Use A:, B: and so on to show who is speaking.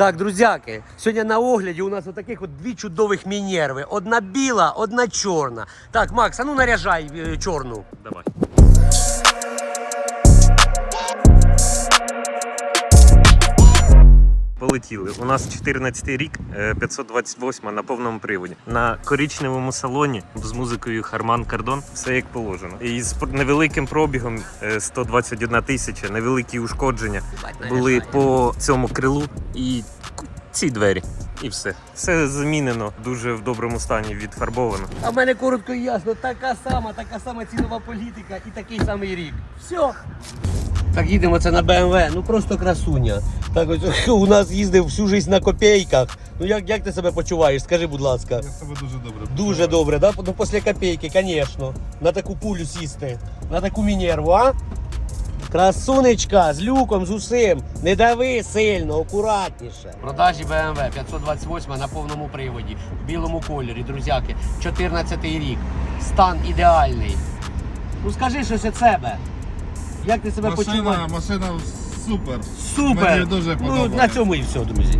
A: Так, друзяки, сьогодні на огляді у нас отаких от дві чудових мінерви. Одна біла, одна чорна. Так, Макс, а ну наряжай е, чорну.
B: Давай. Полетіли. У нас 14 рік, е, 528 на повному приводі. На коричневому салоні з музикою Харман Кардон. Все як положено. І з невеликим пробігом е, 121 тисяча, невеликі ушкодження були по цьому крилу і ці двері. І все. Все замінено, дуже в доброму стані відфарбовано.
A: А в мене коротко і ясно, така сама, така сама цінова політика і такий самий рік. Все. Так їдемо це на БМВ, ну просто красуня. Так ось у нас їздив всю життя на копійках. Ну як, як ти себе почуваєш? Скажи, будь ласка.
C: Я себе дуже добре.
A: Дуже добре, да? Ну після копійки, звісно. На таку пулю сісти, на таку мінерву, а? Красунечка з люком, з усім. Не дави сильно, акуратніше. Продажі BMW 528 на повному приводі, в білому кольорі, друзяки. 14 рік. Стан ідеальний. Ну скажи щось від себе. Як ти себе
C: Машина,
A: почуваєш?
C: машина супер.
A: Супер!
C: Мені дуже
A: ну, на цьому і все, друзі.